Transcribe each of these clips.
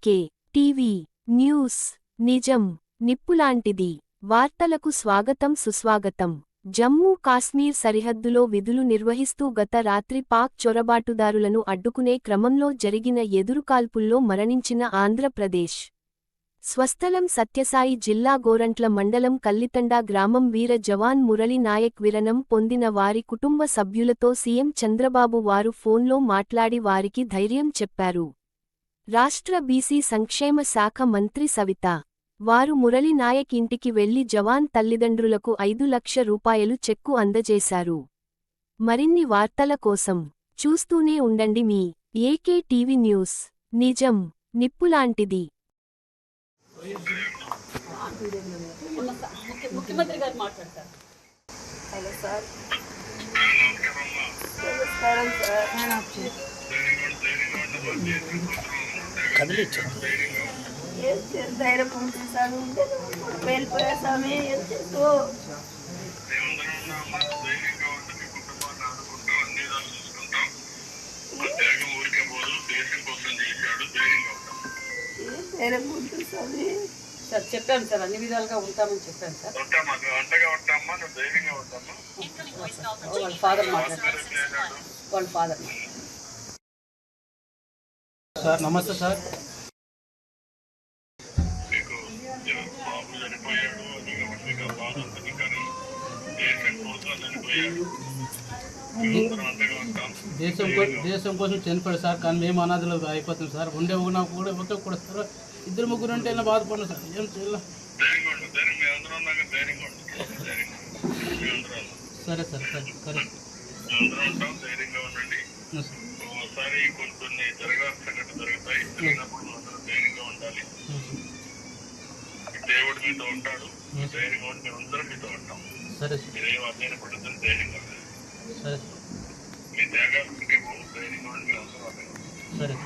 AK TV news నిజం నిప్పులాంటిది. వార్తలకు స్వాగతం సుస్వాగతం. జమ్మూ కాశ్మీర్ సరిహద్దులో విధులు నిర్వహిస్తూ గత రాత్రి పాక్ చొరబాటుదారులను అడ్డుకునే క్రమంలో జరిగిన ఎదురుకాల్పుల్లో మరణించిన ఆంధ్రప్రదేశ్. స్వస్థలం సత్యసాయి జిల్లా గోరంట్ల మండలం కల్లితండా గ్రామం వీర జవాన్ మురళి నాయక్ విరణం పొందిన వారి కుటుంబ సభ్యులతో సీఎం చంద్రబాబు వారు ఫోన్లో మాట్లాడి వారికి ధైర్యం చెప్పారు. రాష్ట్ర బీసీ సంక్షేమ శాఖ మంత్రి సవిత. వారు మురళి నాయక్ ఇంటికి వెళ్ళి జవాన్ తల్లిదండ్రులకు ఐదు లక్ష రూపాయలు చెక్కు అందజేశారు. మరిన్ని వార్తల కోసం చూస్తూనే ఉండండి మీ ఏకే టీవీ న్యూస్. నిజం నిప్పులాంటిది ముఖ్య- ముఖ్యమంత్రి గారు మాట్లాడతారు. Hello sir. నమస్కారం సార్. ఉంటుంది సార్ చెప్పాను సార్ అన్ని విధాలుగా ఉంటామని చెప్పాను సార్. వాళ్ళ ఫాదర్ మాట్లాడతారు. వాళ్ళ ఫాదర్ సార్ నమస్తే సార్. దేశం దేశం కోసం చనిపోయాడు సార్ కానీ మేము అనాథలు అయిపోతాం సార్. ఉండే ఉన్నా కూడా ఒకే కూడా సార్. ఇద్దరు ముగ్గురు ఉంటే ఇలా బాధపడిన సార్. ఏం చేయాలి. సరే సార్ సరే సరే. ఉంటాం. ఒకసారి కొన్ని కొన్ని జరగాల్సిన సంఘటన జరుగుతాయి. జరిగినప్పుడు అందరం ధైర్యంగా ఉండాలి. దేవుడు మీతో ఉంటాడు. ధైర్యంగా ఉండి మేమందరం మీతో ఉంటాం. మీరేం అధ్యయన పడుతుంది ధైర్యంగా మీ త్యాగాలు ఇంకేమో ధైర్యంగా ఉండి మేమందరం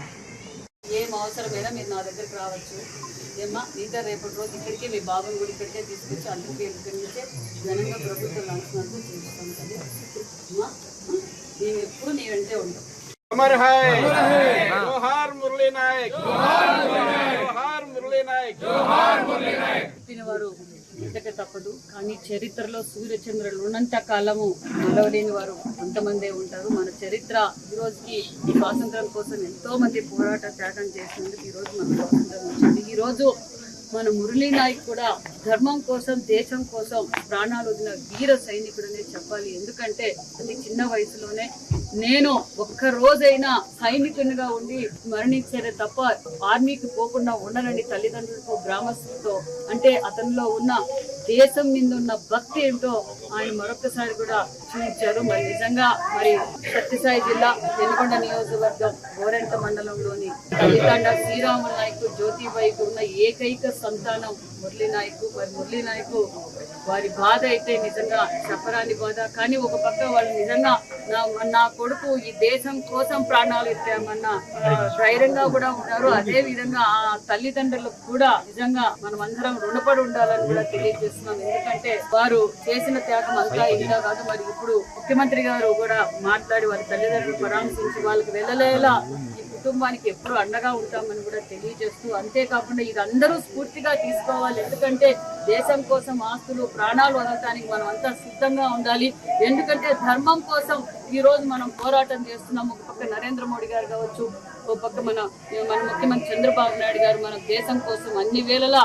ఏం అవసరమైనా మీరు నా దగ్గరికి రావచ్చు. ఏమ్మా మిగతా రేపటి రోజు ఇక్కడికే మీ బాబుని కూడా ఇక్కడికే తీసుకొచ్చి అందరికీ ఇక్కడి నుంచే ఘనంగా ప్రభుత్వ లంచనాలు చూపిస్తాం కదా. అమ్మా మేము ఎప్పుడు నీ వెంటే ఉంటాం. अमर है जोहार मुरली नायक जोहार मुरली नायक చెప్పిన వారు ఇంతక తప్పదు కానీ చరిత్రలో సూర్యచంద్రులు ఉన్నంత కాలము మలవలేని వారు కొంతమందే ఉంటారు మన చరిత్ర ఈ రోజుకి ఈ స్వాతంత్రం కోసం ఎంతో మంది పోరాట త్యాగం చేసినందుకు ఈ రోజు మన స్వాతంత్రం వచ్చింది ఈ రోజు మన మురళీ నాయక్ కూడా ధర్మం కోసం దేశం కోసం ప్రాణాలు వదిలిన వీర సైనికుడనే చెప్పాలి ఎందుకంటే అతి చిన్న వయసులోనే నేను ఒక్క రోజైనా సైనికునిగా ఉండి మరణించేదే తప్ప ఆర్మీకి పోకుండా ఉండనని తల్లిదండ్రులతో గ్రామస్తులతో అంటే అతనిలో ఉన్న దేశం మీద ఉన్న భక్తి ఏంటో ఆయన మరొకసారి కూడా చూపించారు. మరి నిజంగా మరి సత్యసాయి జిల్లా పెనుకొండ నియోజకవర్గం గోరెంట మండలంలోని తల్లిదండ శ్రీరాముల నాయకు జ్యోతిబాయికి ఉన్న ఏకైక సంతానం మురళీ నాయకు. మరి మురళీ నాయకు వారి బాధ అయితే నిజంగా చెప్పరాని బాధ. కానీ ఒక పక్క వాళ్ళు నిజంగా నా నా కొడుకు ఈ దేశం కోసం ప్రాణాలు ఎత్తామన్న ధైర్యంగా కూడా ఉన్నారు. అదే విధంగా ఆ తల్లిదండ్రులకు కూడా నిజంగా మనం అందరం రుణపడి ఉండాలని కూడా తెలియజేస్తున్నాం. ఎందుకంటే వారు చేసిన త్యాగం అంతా ఇంకా కాదు. మరి ఇప్పుడు ముఖ్యమంత్రి గారు కూడా మాట్లాడి వారి తల్లిదండ్రులు పరామర్శించి వాళ్ళకి వెళ్ళలేలా ఈ కుటుంబానికి ఎప్పుడు అండగా ఉంటామని కూడా తెలియజేస్తూ అంతేకాకుండా ఇది అందరూ స్ఫూర్తిగా తీసుకోవాలి. ఎందుకంటే దేశం కోసం ఆస్తులు ప్రాణాలు వదలటానికి మనం అంతా సిద్ధంగా ఉండాలి. ఎందుకంటే ధర్మం కోసం ఈ రోజు మనం పోరాటం చేస్తున్నాం ఒక పక్క నరేంద్ర మోడీ గారు కావచ్చు ఒక పక్క మన మన ముఖ్యమంత్రి చంద్రబాబు నాయుడు గారు మన దేశం కోసం అన్ని వేళలా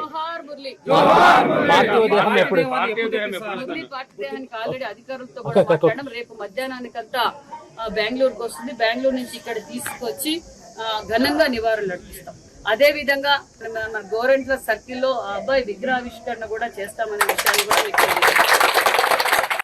దేహానికి ఆల్రెడీ అధికారులతో కూడా మాట్లాడడం రేపు మధ్యాహ్నానికంతా ఆ, బెంగళూరుకు వస్తుంది. బెంగళూరు నుంచి ఇక్కడ తీసుకొచ్చి ఆ, ఘనంగా నివారణ నడిపిస్తాం అదే విధంగా మన గోరెంట్ల సర్కిల్లో అబ్బాయి విగ్రహావిష్కరణ కూడా చేస్తామనే విషయాన్ని కూడా మీకు.